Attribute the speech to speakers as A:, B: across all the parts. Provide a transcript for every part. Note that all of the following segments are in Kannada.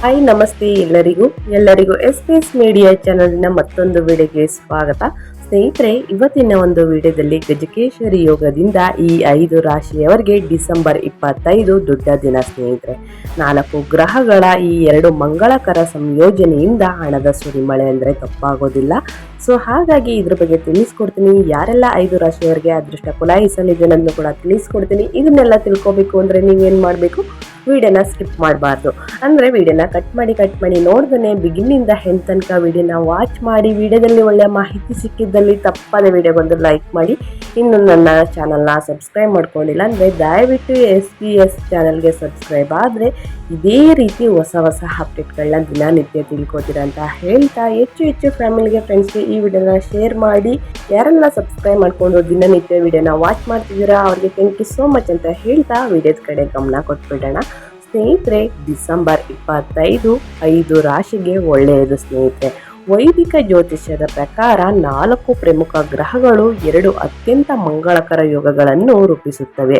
A: ಹಾಯ್ ನಮಸ್ತೆ ಎಲ್ಲರಿಗೂ. ಎಲ್ಲರಿಗೂ ಎಸ್ ಪಿ ಎಸ್ ಮೀಡಿಯಾ ಚಾನಲ್ನ ಮತ್ತೊಂದು ವಿಡಿಯೋಗೆ ಸ್ವಾಗತ. ಸ್ನೇಹಿತರೆ, ಇವತ್ತಿನ ಒಂದು ವಿಡಿಯೋದಲ್ಲಿ ಗಜಕೇಶ್ವರಿ ಯೋಗದಿಂದ ಈ ಐದು ರಾಶಿಯವರಿಗೆ ಡಿಸೆಂಬರ್ ಇಪ್ಪತ್ತೈದು ದೊಡ್ಡ ದಿನ ಸ್ನೇಹಿತರೆ. ನಾಲ್ಕು ಗ್ರಹಗಳ ಈ ಎರಡು ಮಂಗಳಕರ ಸಂಯೋಜನೆಯಿಂದ ಹಣದ ಸುರಿಮಳೆ ಅಂದರೆ ತಪ್ಪಾಗೋದಿಲ್ಲ. ಸೊ ಹಾಗಾಗಿ ಇದ್ರ ಬಗ್ಗೆ ತಿಳಿಸ್ಕೊಡ್ತೀನಿ. ಯಾರೆಲ್ಲ ಐದು ರಾಶಿಯವರಿಗೆ ಅದೃಷ್ಟ ಕುಲಾಯಿಸಲಿದೆ ಕೂಡ ತಿಳಿಸ್ಕೊಡ್ತೀನಿ. ಇದನ್ನೆಲ್ಲ ತಿಳ್ಕೊಬೇಕು ಅಂದರೆ ನೀವೇನು ಮಾಡಬೇಕು? ವಿಡಿಯೋನ ಸ್ಕಿಪ್ ಮಾಡಬಾರ್ದು. ಅಂದರೆ ವಿಡಿಯೋನ ಕಟ್ ಮಾಡಿ ಕಟ್ ಮಾಡಿ ನೋಡ್ದೇ ಬಿಗಿನಿಂದ ಹೆಂಡ್ ತನಕ ವಿಡಿಯೋನ ವಾಚ್ ಮಾಡಿ, ವಿಡಿಯೋದಲ್ಲಿ ಒಳ್ಳೆಯ ಮಾಹಿತಿ ಸಿಕ್ಕಿದ್ದಲ್ಲಿ ತಪ್ಪದೆ ವಿಡಿಯೋ ಬಂದು ಲೈಕ್ ಮಾಡಿ. ಇನ್ನು ನನ್ನ ಚಾನಲ್ನ ಸಬ್ಸ್ಕ್ರೈಬ್ ಮಾಡ್ಕೊಂಡಿಲ್ಲ ಅಂದರೆ ದಯವಿಟ್ಟು ಎಸ್ ಪಿ ಎಸ್ ಚಾನಲ್ಗೆ ಸಬ್ಸ್ಕ್ರೈಬ್ ಆದರೆ ಇದೇ ರೀತಿ ಹೊಸ ಹೊಸ ಅಪ್ಡೇಟ್ಗಳನ್ನ ದಿನನಿತ್ಯ ತಿಳ್ಕೊತೀರ ಅಂತ ಹೇಳ್ತಾ ಹೆಚ್ಚು ಹೆಚ್ಚು ಫ್ಯಾಮಿಲಿಗೆ ಫ್ರೆಂಡ್ಸ್ಗೆ ಈ ವಿಡಿಯೋನ ಶೇರ್ ಮಾಡಿ. ಯಾರೆಲ್ಲ ಸಬ್ಸ್ಕ್ರೈಬ್ ಮಾಡಿಕೊಂಡು ದಿನನಿತ್ಯ ವಿಡಿಯೋನ ವಾಚ್ ಮಾಡ್ತಿದ್ದೀರಾ, ಅವ್ರಿಗೆ ಥ್ಯಾಂಕ್ ಯು ಸೋ ಮಚ್ ಅಂತ ಹೇಳ್ತಾ ವಿಡಿಯೋದ ಕಡೆ ಗಮನ ಕೊಟ್ಬಿಡೋಣ. ಸ್ನೇಹಿತರೆ, ಡಿಸೆಂಬರ್ ಇಪ್ಪತ್ತೈದು ಐದು ರಾಶಿಗೆ ಒಳ್ಳೆಯದು ಸ್ನೇಹಿತರೆ. ವೈದಿಕ ಜ್ಯೋತಿಷ್ಯದ ಪ್ರಕಾರ ನಾಲ್ಕು ಪ್ರಮುಖ ಗ್ರಹಗಳು ಎರಡು ಅತ್ಯಂತ ಮಂಗಳಕರ ಯೋಗಗಳನ್ನು ರೂಪಿಸುತ್ತವೆ.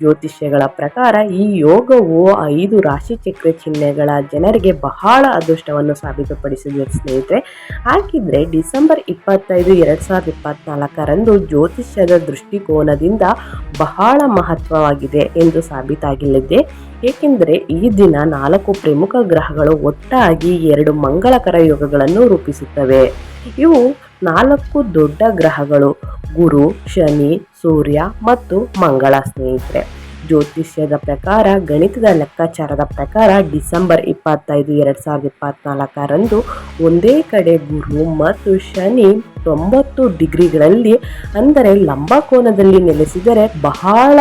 A: ಜ್ಯೋತಿಷ್ಯಗಳ ಪ್ರಕಾರ ಈ ಯೋಗವು ಐದು ರಾಶಿ ಚಕ್ರ ಚಿಹ್ನೆಗಳ ಜನರಿಗೆ ಬಹಳ ಅದೃಷ್ಟವನ್ನು ಸಾಬೀತುಪಡಿಸಿದೆ ಸ್ನೇಹಿತರೆ. ಹಾಗಿದ್ರೆ ಡಿಸೆಂಬರ್ ಇಪ್ಪತ್ತೈದು ಎರಡು ಸಾವಿರದ ಇಪ್ಪತ್ನಾಲ್ಕರಂದು ಜ್ಯೋತಿಷ್ಯದ ದೃಷ್ಟಿಕೋನದಿಂದ ಬಹಳ ಮಹತ್ವವಾಗಿದೆ ಎಂದು ಸಾಬೀತಾಗಲಿದೆ. ಏಕೆಂದರೆ ಈ ದಿನ ನಾಲ್ಕು ಪ್ರಮುಖ ಗ್ರಹಗಳು ಒಟ್ಟಾಗಿ ಎರಡು ಮಂಗಳಕರ ಯೋಗಗಳನ್ನು ರೂಪಿಸುತ್ತವೆ. ಇವು ನಾಲ್ಕು ದೊಡ್ಡ ಗ್ರಹಗಳು. ಗುರು, ಶನಿ ಸೂರ್ಯ ಮತ್ತು ಮಂಗಳ ಸ್ನೇಹಿತರೆ. ಜ್ಯೋತಿಷ್ಯದ ಪ್ರಕಾರ, ಗಣಿತದ ಲೆಕ್ಕಾಚಾರದ ಪ್ರಕಾರ ಡಿಸೆಂಬರ್ ಇಪ್ಪತ್ತೈದು ಎರಡು ಸಾವಿರದ ಇಪ್ಪತ್ನಾಲ್ಕರಂದು ಒಂದೇ ಕಡೆ ಗುರು ಮತ್ತು ಶನಿ ತೊಂಬತ್ತು ಡಿಗ್ರಿಗಳಲ್ಲಿ ಅಂದರೆ ಲಂಬಕೋನದಲ್ಲಿ ನೆಲೆಸಿದರೆ ಬಹಳ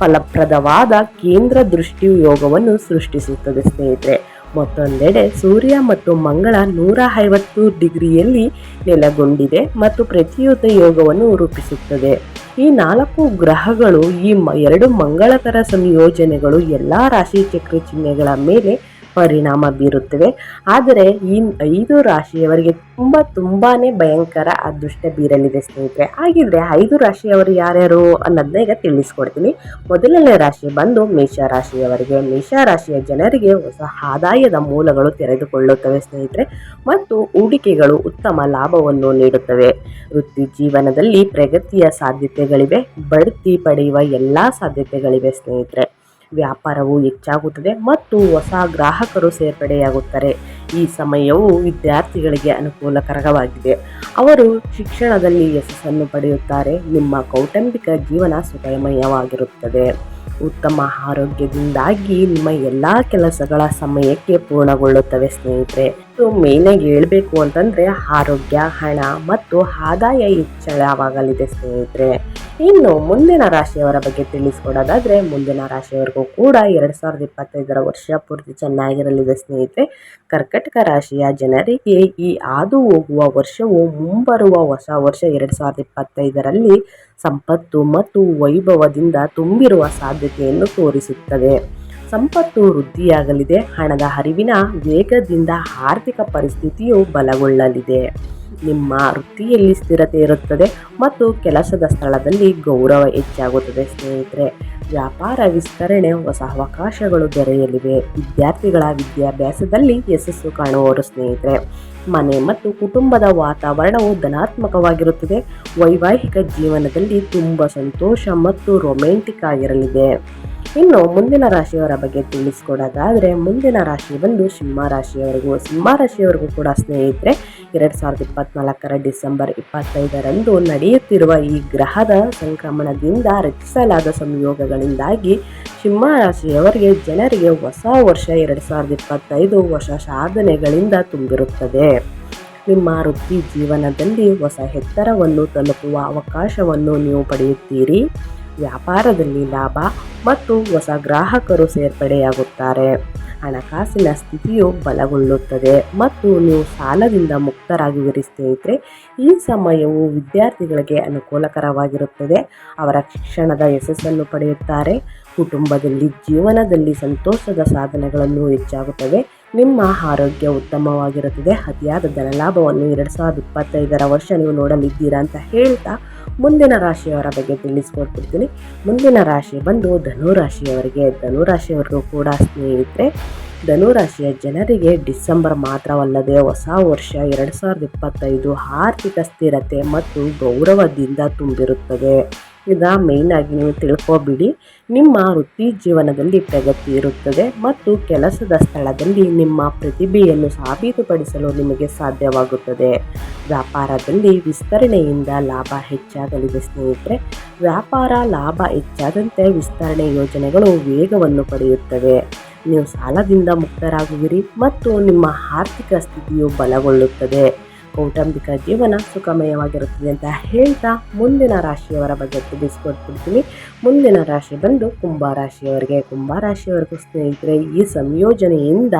A: ಫಲಪ್ರದವಾದ ಕೇಂದ್ರ ದೃಷ್ಟಿ ಯೋಗವನ್ನು ಸೃಷ್ಟಿಸುತ್ತದೆ ಸ್ನೇಹಿತರೆ. ಮತ್ತೊಂದೆಡೆ ಸೂರ್ಯ ಮತ್ತು ಮಂಗಳ ನೂರ ಐವತ್ತು ಡಿಗ್ರಿಯಲ್ಲಿ ನೆಲೆಗೊಂಡಿದೆ ಮತ್ತು ಪ್ರತಿಯುತ ಯೋಗವನ್ನು ರೂಪಿಸುತ್ತದೆ. ಈ ನಾಲ್ಕು ಗ್ರಹಗಳು, ಈ ಎರಡು ಮಂಗಳಕರ ಸಂಯೋಜನೆಗಳು, ಎಲ್ಲ ರಾಶಿ ಚಕ್ರ ಚಿಹ್ನೆಗಳ ಮೇಲೆ ಪರಿಣಾಮ ಬೀರುತ್ತವೆ. ಆದರೆ ಈ ಐದು ರಾಶಿಯವರಿಗೆ ತುಂಬ ತುಂಬಾ ಭಯಂಕರ ಅದೃಷ್ಟ ಬೀರಲಿದೆ ಸ್ನೇಹಿತರೆ. ಹಾಗಿದ್ರೆ ಐದು ರಾಶಿಯವರು ಯಾರ್ಯಾರು ಅನ್ನೋದನ್ನ ಈಗ ತಿಳಿಸ್ಕೊಡ್ತೀನಿ. ಮೊದಲನೇ ರಾಶಿ ಬಂದು ಮೇಷ ರಾಶಿಯವರಿಗೆ. ಮೇಷ ರಾಶಿಯ ಜನರಿಗೆ ಹೊಸ ಆದಾಯದ ಮೂಲಗಳು ತೆರೆದುಕೊಳ್ಳುತ್ತವೆ ಸ್ನೇಹಿತರೆ. ಮತ್ತು ಹೂಡಿಕೆಗಳು ಉತ್ತಮ ಲಾಭವನ್ನು ನೀಡುತ್ತವೆ. ವೃತ್ತಿ ಜೀವನದಲ್ಲಿ ಪ್ರಗತಿಯ ಸಾಧ್ಯತೆಗಳಿವೆ. ಬಡ್ತಿ ಪಡೆಯುವ ಎಲ್ಲ ಸಾಧ್ಯತೆಗಳಿವೆ ಸ್ನೇಹಿತರೆ. ವ್ಯಾಪಾರವು ಹೆಚ್ಚಾಗುತ್ತದೆ ಮತ್ತು ಹೊಸ ಗ್ರಾಹಕರು ಸೇರ್ಪಡೆಯಾಗುತ್ತಾರೆ. ಈ ಸಮಯವು ವಿದ್ಯಾರ್ಥಿಗಳಿಗೆ ಅನುಕೂಲಕರವಾಗಿದೆ. ಅವರು ಶಿಕ್ಷಣದಲ್ಲಿ ಯಶಸ್ಸನ್ನು ಪಡೆಯುತ್ತಾರೆ. ನಿಮ್ಮ ಕೌಟುಂಬಿಕ ಜೀವನ ಸುಖಮಯವಾಗಿರುತ್ತದೆ. ಉತ್ತಮ ಆರೋಗ್ಯದಿಂದಾಗಿ ನಿಮ್ಮ ಎಲ್ಲ ಕೆಲಸಗಳ ಸಮಯಕ್ಕೆ ಪೂರ್ಣಗೊಳ್ಳುತ್ತವೆ ಸ್ನೇಹಿತರೆ. ಇದು ಮೇನಾಗಿ ಹೇಳಬೇಕು ಅಂತಂದರೆ ಆರೋಗ್ಯ, ಹಣ ಮತ್ತು ಆದಾಯ ಹೆಚ್ಚಳವಾಗಲಿದೆ ಸ್ನೇಹಿತರೆ. ಇನ್ನು ಮುಂದಿನ ರಾಶಿಯವರ ಬಗ್ಗೆ ತಿಳಿಸ್ಕೊಡೋದಾದರೆ ಮುಂದಿನ ರಾಶಿಯವರಿಗೂ ಕೂಡ ಎರಡು ಸಾವಿರದ ಇಪ್ಪತ್ತೈದರ ವರ್ಷ ಪೂರ್ತಿ ಚೆನ್ನಾಗಿರಲಿದೆ ಸ್ನೇಹಿತರೆ. ಕರ್ಕಟಕ ರಾಶಿಯ ಜನರಿಗೆ ಈ ಹಾದು ಹೋಗುವ ವರ್ಷವು ಮುಂಬರುವ ಹೊಸ ವರ್ಷ ಎರಡು ಸಾವಿರದ ಇಪ್ಪತ್ತೈದರಲ್ಲಿ ಸಂಪತ್ತು ಮತ್ತು ವೈಭವದಿಂದ ತುಂಬಿರುವ ಸಾಧ್ಯತೆಯನ್ನು ತೋರಿಸುತ್ತದೆ. ಸಂಪತ್ತು ವೃದ್ಧಿಯಾಗಲಿದೆ, ಹಣದ ಹರಿವಿನ ವೇಗದಿಂದ ಆರ್ಥಿಕ ಪರಿಸ್ಥಿತಿಯು ಬಲಗೊಳ್ಳಲಿದೆ. ನಿಮ್ಮ ವೃತ್ತಿಯಲ್ಲಿ ಸ್ಥಿರತೆ ಇರುತ್ತದೆ ಮತ್ತು ಕೆಲಸದ ಸ್ಥಳದಲ್ಲಿ ಗೌರವ ಹೆಚ್ಚಾಗುತ್ತದೆ ಸ್ನೇಹಿತರೆ. ವ್ಯಾಪಾರ ವಿಸ್ತರಣೆ, ಹೊಸ ಅವಕಾಶಗಳು ದೊರೆಯಲಿವೆ. ವಿದ್ಯಾರ್ಥಿಗಳ ವಿದ್ಯಾಭ್ಯಾಸದಲ್ಲಿ ಯಶಸ್ಸು ಕಾಣುವವರು ಸ್ನೇಹಿತರೆ. ಮನೆ ಮತ್ತು ಕುಟುಂಬದ ವಾತಾವರಣವು ಧನಾತ್ಮಕವಾಗಿರುತ್ತದೆ. ವೈವಾಹಿಕ ಜೀವನದಲ್ಲಿ ತುಂಬ ಸಂತೋಷ ಮತ್ತು ರೊಮ್ಯಾಂಟಿಕ್ ಆಗಿರಲಿದೆ. ಇನ್ನು ಮುಂದಿನ ರಾಶಿಯವರ ಬಗ್ಗೆ ತಿಳಿಸ್ಕೊಡೋದಾದರೆ, ಮುಂದಿನ ರಾಶಿ ಬಂದು ಸಿಂಹ ರಾಶಿಯವರೆಗೂ ಸಿಂಹ ರಾಶಿಯವರೆಗೂ ಕೂಡ ಸ್ನೇಹಿತರೆ ಎರಡು ಸಾವಿರದ ಇಪ್ಪತ್ನಾಲ್ಕರ ಡಿಸೆಂಬರ್ ಇಪ್ಪತ್ತೈದರಂದು ನಡೆಯುತ್ತಿರುವ ಈ ಗ್ರಹದ ಸಂಕ್ರಮಣದಿಂದ ರಚಿಸಲಾದ ಸಂಯೋಗಗಳಿಂದಾಗಿ ಸಿಂಹ ರಾಶಿಯವರಿಗೆ ಜನರಿಗೆ ಹೊಸ ವರ್ಷ ಎರಡು ಸಾವಿರದ ಇಪ್ಪತ್ತೈದು ಹೊಸ ಸಾಧನೆಗಳಿಂದ ತುಂಬಿರುತ್ತದೆ. ನಿಮ್ಮ ವೃತ್ತಿ ಜೀವನದಲ್ಲಿ ಹೊಸ ಎತ್ತರವನ್ನು ತಲುಪುವ ಅವಕಾಶವನ್ನು ನೀವು ಪಡೆಯುತ್ತೀರಿ. ವ್ಯಾಪಾರದಲ್ಲಿ ಲಾಭ ಮತ್ತು ಹೊಸ ಗ್ರಾಹಕರು ಸೇರ್ಪಡೆಯಾಗುತ್ತಾರೆ. ಹಣಕಾಸಿನ ಸ್ಥಿತಿಯು ಬಲಗೊಳ್ಳುತ್ತದೆ ಮತ್ತು ನೀವು ಸಾಲದಿಂದ ಮುಕ್ತರಾಗುವಿರಿ ಸ್ನೇಹಿತರೆ, ಈ ಸಮಯವು ವಿದ್ಯಾರ್ಥಿಗಳಿಗೆ ಅನುಕೂಲಕರವಾಗಿರುತ್ತದೆ. ಅವರ ಶಿಕ್ಷಣದ ಯಶಸ್ಸನ್ನು ಪಡೆಯುತ್ತಾರೆ. ಕುಟುಂಬದಲ್ಲಿ, ಜೀವನದಲ್ಲಿ ಸಂತೋಷದ ಸಾಧನೆಗಳನ್ನು ಹೆಚ್ಚಾಗುತ್ತವೆ. ನಿಮ್ಮ ಆರೋಗ್ಯ ಉತ್ತಮವಾಗಿರುತ್ತದೆ. ಅತಿಯಾದ ಧನಲಾಭವನ್ನು ಎರಡು ಸಾವಿರದ ಇಪ್ಪತ್ತೈದರ ವರ್ಷ ನೀವು ನೋಡಲಿದ್ದೀರಾ ಅಂತ ಹೇಳ್ತಾ ಮುಂದಿನ ರಾಶಿಯವರ ಬಗ್ಗೆ ತಿಳಿಸ್ಕೊಡ್ತಿರ್ತೀನಿ. ಮುಂದಿನ ರಾಶಿ ಬಂದು ಧನುರಾಶಿಯವರಿಗೆ ರಾಶಿಯವರಿಗೆ ಧನು ರಾಶಿಯವರು ಕೂಡ ಸ್ನೇಹಿತರೆ, ಧನುರಾಶಿಯ ಜನರಿಗೆ ಡಿಸೆಂಬರ್ ಮಾತ್ರವಲ್ಲದೆ ಹೊಸ ವರ್ಷ ಎರಡು ಸಾವಿರದ ಇಪ್ಪತ್ತೈದು ಆರ್ಥಿಕ ಸ್ಥಿರತೆ ಮತ್ತು ಗೌರವದಿಂದ ತುಂಬಿರುತ್ತದೆ. ಈಗ ಮೇನ್ ಆಗಿ ನೀವು ತಿಳ್ಕೊಬಿಡಿ. ನಿಮ್ಮ ವೃತ್ತಿ ಜೀವನದಲ್ಲಿ ಪ್ರಗತಿ ಇರುತ್ತದೆ ಮತ್ತು ಕೆಲಸದ ಸ್ಥಳದಲ್ಲಿ ನಿಮ್ಮ ಪ್ರತಿಭೆಯನ್ನು ಸಾಬೀತುಪಡಿಸಲು ನಿಮಗೆ ಸಾಧ್ಯವಾಗುತ್ತದೆ. ವ್ಯಾಪಾರದಲ್ಲಿ ವಿಸ್ತರಣೆಯಿಂದ ಲಾಭ ಹೆಚ್ಚಾಗಲಿದೆ ಸ್ನೇಹಿತರೆ. ವ್ಯಾಪಾರ ಲಾಭ ಹೆಚ್ಚಾದಂತೆ ವಿಸ್ತರಣೆ ಯೋಜನೆಗಳು ವೇಗವನ್ನು ಪಡೆಯುತ್ತವೆ. ನೀವು ಸಾಲದಿಂದ ಮುಕ್ತರಾಗುವಿರಿ ಮತ್ತು ನಿಮ್ಮ ಆರ್ಥಿಕ ಸ್ಥಿತಿಯು ಬಲಗೊಳ್ಳುತ್ತದೆ. ಕೌಟುಂಬಿಕ ಜೀವನ ಸುಖಮಯವಾಗಿರುತ್ತದೆ ಅಂತ ಹೇಳ್ತಾ ಮುಂದಿನ ರಾಶಿಯವರ ಬಗ್ಗೆ ತಿಳಿಸ್ಕೊಟ್ಬಿಡ್ತೀನಿ ಮುಂದಿನ ರಾಶಿ ಬಂದು ಕುಂಭ ರಾಶಿಯವರಿಗೆ, ಕುಂಭ ರಾಶಿಯವರೆಗೂ ಸ್ನೇಹಿತರೆ, ಈ ಸಂಯೋಜನೆಯಿಂದ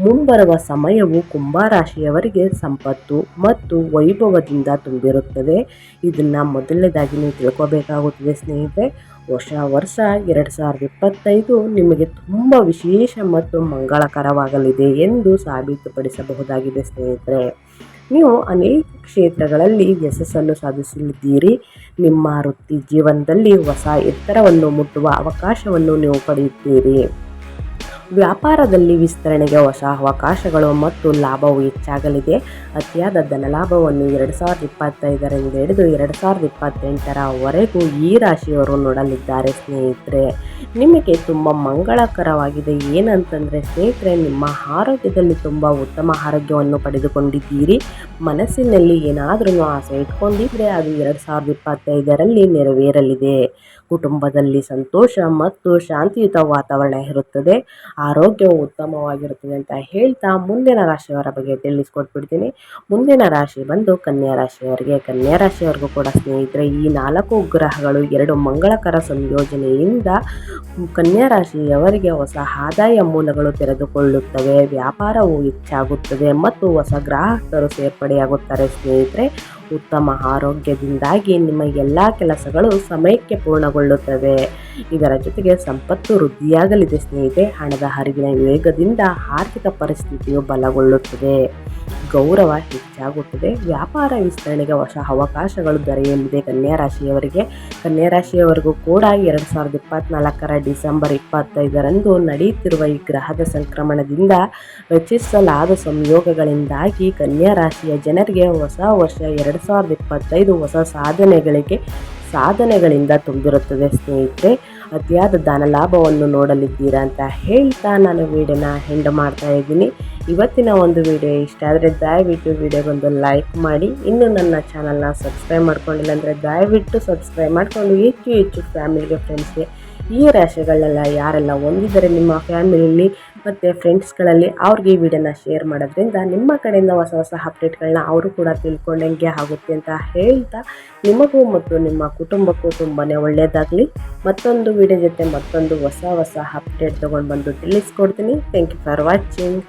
A: ಮುಂಬರುವ ಸಮಯವು ಕುಂಭ ರಾಶಿಯವರಿಗೆ ಸಂಪತ್ತು ಮತ್ತು ವೈಭವದಿಂದ ತುಂಬಿರುತ್ತದೆ. ಇದನ್ನು ಮೊದಲನೇದಾಗಿ ನೀವು ತಿಳ್ಕೊಬೇಕಾಗುತ್ತದೆ ಸ್ನೇಹಿತರೆ. ವರ್ಷ ವರ್ಷ ಎರಡು ಸಾವಿರದ ಇಪ್ಪತ್ತೈದು ನಿಮಗೆ ತುಂಬ ವಿಶೇಷ ಮತ್ತು ಮಂಗಳಕರವಾಗಲಿದೆ ಎಂದು ಸಾಬೀತುಪಡಿಸಬಹುದಾಗಿದೆ ಸ್ನೇಹಿತರೆ. ನೀವು ಅನೇಕ ಕ್ಷೇತ್ರಗಳಲ್ಲಿ ಯಶಸ್ಸನ್ನು ಸಾಧಿಸಲಿದ್ದೀರಿ. ನಿಮ್ಮ ವೃತ್ತಿ ಜೀವನದಲ್ಲಿ ಹೊಸ ಎತ್ತರವನ್ನು ಮುಟ್ಟುವ ಅವಕಾಶವನ್ನು ನೀವು ಪಡೆಯುತ್ತೀರಿ. ವ್ಯಾಪಾರದಲ್ಲಿ ವಿಸ್ತರಣೆಗೆ ಹೊಸ ಅವಕಾಶಗಳು ಮತ್ತು ಲಾಭವು ಹೆಚ್ಚಾಗಲಿದೆ. ಅತಿಯಾದ ಧನಲಾಭವನ್ನು ಎರಡು ಸಾವಿರದ ಇಪ್ಪತ್ತೈದರಿಂದ ಹಿಡಿದು ಎರಡು ಸಾವಿರದ ಇಪ್ಪತ್ತೆಂಟರವರೆಗೂ ಈ ರಾಶಿಯವರು ನೋಡಲಿದ್ದಾರೆ ಸ್ನೇಹಿತರೆ. ನಿಮಗೆ ತುಂಬ ಮಂಗಳಕರವಾಗಿದೆ. ಏನಂತಂದರೆ ಸ್ನೇಹಿತರೆ, ನಿಮ್ಮ ಆರೋಗ್ಯದಲ್ಲಿ ತುಂಬ ಉತ್ತಮ ಆರೋಗ್ಯವನ್ನು ಪಡೆದುಕೊಂಡಿದ್ದೀರಿ. ಮನಸ್ಸಿನಲ್ಲಿ ಏನಾದರೂ ಆಸೆ ಇಟ್ಕೊಂಡಿದ್ರೆ ಅದು ಎರಡು ಸಾವಿರದ ಇಪ್ಪತ್ತೈದರಲ್ಲಿ ನೆರವೇರಲಿದೆ. ಕುಟುಂಬದಲ್ಲಿ ಸಂತೋಷ ಮತ್ತು ಶಾಂತಿಯುತ ವಾತಾವರಣ ಇರುತ್ತದೆ. ಆರೋಗ್ಯವು ಉತ್ತಮವಾಗಿರುತ್ತದೆ ಅಂತ ಹೇಳ್ತಾ ಮುಂದಿನ ರಾಶಿಯವರ ಬಗ್ಗೆ ತಿಳಿಸ್ಕೊಟ್ಬಿಡ್ತೀನಿ. ಮುಂದಿನ ರಾಶಿ ಬಂದು ಕನ್ಯಾ ರಾಶಿಯವರಿಗೆ. ಕನ್ಯಾ ರಾಶಿಯವರೆಗೂ ಕೂಡ ಸ್ನೇಹಿತರೆ, ಈ ನಾಲ್ಕು ಗ್ರಹಗಳು ಎರಡು ಮಂಗಳಕರ ಸಂಯೋಜನೆಯಿಂದ ಕನ್ಯಾ ರಾಶಿಯವರಿಗೆ ಹೊಸ ಆದಾಯ ಮೂಲಗಳು ತೆರೆದುಕೊಳ್ಳುತ್ತವೆ. ವ್ಯಾಪಾರವು ಹೆಚ್ಚಾಗುತ್ತದೆ ಮತ್ತು ಹೊಸ ಗ್ರಾಹಕರು ಸೇರ್ಪಡೆಯಾಗುತ್ತಾರೆ ಸ್ನೇಹಿತರೆ. ಉತ್ತಮ ಆರೋಗ್ಯದಿಂದಾಗಿ ನಿಮ್ಮ ಎಲ್ಲ ಕೆಲಸಗಳು ಸಮಯಕ್ಕೆ ಪೂರ್ಣಗೊಳ್ಳುತ್ತವೆ. ಇದರ ಜೊತೆಗೆ ಸಂಪತ್ತು ವೃದ್ಧಿಯಾಗಲಿದೆ ಸ್ನೇಹಿತೆ ಹಣದ ಹರಿವಿನ ವೇಗದಿಂದ ಆರ್ಥಿಕ ಪರಿಸ್ಥಿತಿಯು ಬಲಗೊಳ್ಳುತ್ತದೆ. ಗೌರವ ಹೆಚ್ಚಾಗುತ್ತದೆ ವ್ಯಾಪಾರ ವಿಸ್ತರಣೆಗೆ ಹೊಸ ಅವಕಾಶಗಳು ದೊರೆಯಲಿದೆ. ಕನ್ಯಾ ರಾಶಿಯವರಿಗೆ, ಕನ್ಯಾ ರಾಶಿಯವರೆಗೂ ಕೂಡ ಎರಡು ಸಾವಿರದ ಇಪ್ಪತ್ತ್ನಾಲ್ಕರ ಡಿಸೆಂಬರ್ ಇಪ್ಪತ್ತೈದರಂದು ನಡೆಯುತ್ತಿರುವ ಈ ಗ್ರಹದ ಸಂಕ್ರಮಣದಿಂದ ರಚಿಸಲಾದ ಸಂಯೋಗಗಳಿಂದಾಗಿ ಕನ್ಯಾ ರಾಶಿಯ ಜನರಿಗೆ ಹೊಸ ವರ್ಷ, ಎರಡು ಸಾವಿರದ ಇಪ್ಪತ್ತೈದು ಹೊಸ ಸಾಧನೆಗಳಿಗೆ, ಸಾಧನೆಗಳಿಂದ ತುಂಬಿರುತ್ತದೆ. ಸ್ನೇಹಿತರೆ ಅತಿಯಾದ ದಾನ ಲಾಭವನ್ನು ನೋಡಲಿದ್ದೀರಾ ಅಂತ ಹೇಳ್ತಾ ನಾನು ವೀಡಿಯೋನ ಹೆಂಡ್ ಮಾಡ್ತಾ ಇದ್ದೀನಿ. ಇವತ್ತಿನ ಒಂದು ವಿಡಿಯೋ ಇಷ್ಟ ಆದರೆ ದಯವಿಟ್ಟು ವಿಡಿಯೋಗೊಂದು ಲೈಕ್ ಮಾಡಿ. ಇನ್ನು ನನ್ನ ಚಾನಲ್ನ ಸಬ್ಸ್ಕ್ರೈಬ್ ಮಾಡ್ಕೊಂಡಿಲ್ಲ ಅಂದರೆ ದಯವಿಟ್ಟು ಸಬ್ಸ್ಕ್ರೈಬ್ ಮಾಡಿಕೊಂಡು ಹೆಚ್ಚು ಹೆಚ್ಚು ಫ್ಯಾಮಿಲಿಗೆ ಫ್ರೆಂಡ್ಸ್ಗೆ ಈ ರಾಶಿಗಳನ್ನೆಲ್ಲ ಯಾರೆಲ್ಲ ಹೊಂದಿದ್ದಾರೆ ನಿಮ್ಮ ಫ್ಯಾಮಿಲಿಯಲ್ಲಿ ಮತ್ತು ಫ್ರೆಂಡ್ಸ್ಗಳಲ್ಲಿ ಅವ್ರಿಗೆ ಈ ವಿಡಿಯೋನ ಶೇರ್ ಮಾಡೋದ್ರಿಂದ ನಿಮ್ಮ ಕಡೆಯಿಂದ ಹೊಸ ಹೊಸ ಅಪ್ಡೇಟ್ಗಳನ್ನ ಅವರು ಕೂಡ ತಿಳ್ಕೊಂಡಂಗೆ ಆಗುತ್ತೆ ಅಂತ ಹೇಳ್ತಾ ನಿಮಗೂ ಮತ್ತು ನಿಮ್ಮ ಕುಟುಂಬಕ್ಕೂ ತುಂಬಾ ಒಳ್ಳೆಯದಾಗಲಿ ಮತ್ತೊಂದು ವಿಡಿಯೋ ಜೊತೆ ಮತ್ತೊಂದು ಹೊಸ ಹೊಸ ಅಪ್ಡೇಟ್ ತೊಗೊಂಡು ಬಂದು ತಿಳಿಸ್ಕೊಡ್ತೀನಿ. Thank you for watching